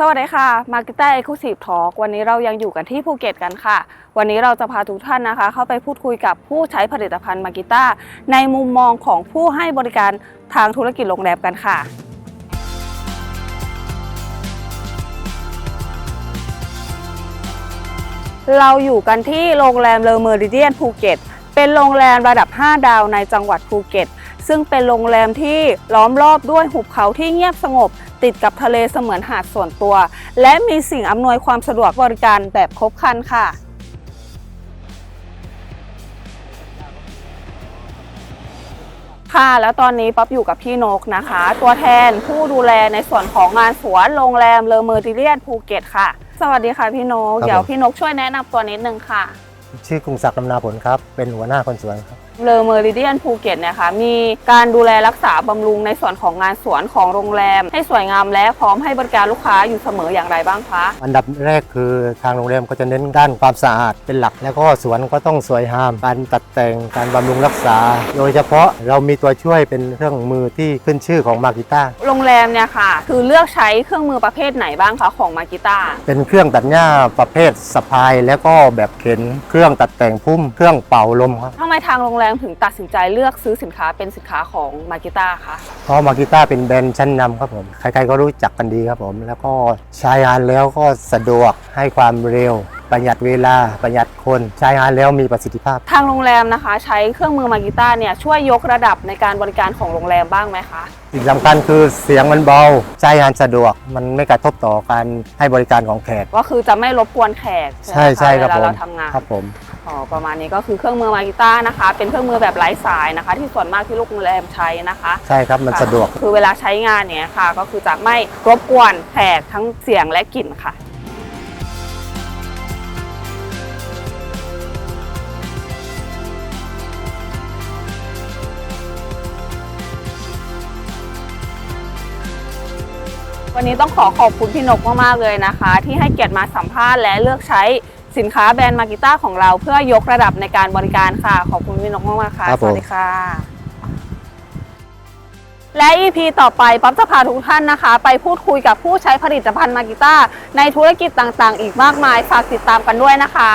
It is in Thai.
สวัสดีค่ะมาร์กิต้าเอ็กซ์คลูซีฟทอกวันนี้เรายังอยู่กันที่ภูเก็ตกันค่ะ วันนี้เราจะพาทุกท่านนะคะ เข้าไปพูดคุยกับผู้ใช้ผลิตภัณฑ์มาร์กิต้าในมุมมองของผู้ให้บริการทางธุรกิจโรงแรมกันค่ะ เราอยู่กันที่โรงแรมเลอเมอริเดียนภูเก็ต เป็นโรงแรมระดับ 5 ดาวในจังหวัดภูเก็ต ซึ่งเป็นโรงแรมที่ล้อมรอบด้วยหุบเขาที่เงียบสงบ ติดกับทะเลเสมือนหาดส่วนตัว และมีสิ่งอำนวยความสะดวกบริการแบบครบครันค่ะค่ะแล้วตอนนี้ป๊อปอยู่กับพี่นกนะคะ ตัวแทนผู้ดูแลในส่วนของงานสวนโรงแรมเลอเมอร์ติเลียนภูเก็ตค่ะ สวัสดีค่ะพี่นกครับเดี๋ยวผมพี่นกช่วยแนะนำตัวนิดนึงค่ะ ชื่อกรุงศักดิ์ลำนาผลครับ เป็นหัวหน้าคนสวนครับ เลอเมอริเดียนภูเก็ตเนี่ยค่ะมีการดูแลรักษาบำรุงในส่วนของงานสวนของโรงแรม ให้สวยงามและพร้อมให้บริการลูกค้าอยู่เสมออย่างไรบ้างคะ อันดับแรกคือทางโรงแรมก็จะเน้นด้านความสะอาดเป็นหลัก แล้วก็สวนก็ต้องสวยงาม การตัดแต่งการบำรุงรักษา โดยเฉพาะเรามีตัวช่วยเป็นเครื่องมือที่ขึ้นชื่อของมากิต้าโรงแรมเนี่ยค่ะ คือเลือกใช้เครื่องมือประเภทไหนบ้างคะของมากิต้าเป็นเครื่องตัดหญ้าประเภทสะพาย แล้วก็แบบเข็นเครื่องตัดแต่งพุ่มเครื่องเป่าลมครับทำไมทางโรงแรมถึงตัดสินใจเลือกซื้อสินค้าเป็นสินค้าของมากิต้าคะเพราะมากิต้าเป็นแบรนด์ชั้นนำครับผมใครๆก็รู้จักกันดีครับผม แล้วก็ใช้งานแล้วก็สะดวกให้ความเร็ว ประหยัดเวลาประหยัดคนใช้งานแล้วมีประสิทธิภาพ ทางโรงแรมนะคะ ใช้เครื่องมือมากิต้าเนี่ยช่วยยกระดับในการบริการของโรงแรมบ้างไหมคะสิ่งสำคัญคือเสียงมันเบาใช้งานสะดวกมันไม่กระทบต่อการให้บริการของแขกก็คือจะไม่รบกวนแขกใช่ไหมะใช่ครับเวผลามเราทำงาน ครับผม อ๋อประมาณนี้ก็คือเครื่องมือมากิต้านะคะ เป็นเครื่องมือแบบไร้สายนะคะ ที่ส่วนมากที่ลูกโรงแรมใช้นะคะใช่ครับมันสะดวก คือเวลาใช้งานเนี่ยค่ะ ก็คือจะไม่รบกวนแขกทั้งเสียงและกลิ่นค่ะ วันนี้ต้องขอขอบคุณพี่นกมากๆเลยนะคะ ที่ให้เกียรติมาสัมภาษณ์และเลือกใช้ สินค้าแบรนด์มากิต้าของเราเพื่อยกระดับในการบริการค่ะ ขอบคุณพี่นกมากๆค่ะ ครับสผม วัสดีค่ะ และ EP ต่อไปป๊อปจะพาทุกท่านนะคะ ไปพูดคุยกับผู้ใช้ผลิตภัณฑ์มากิต้าในธุรกิจต่างๆ อีกมากมาย ฝากติดตามกันด้วยนะคะ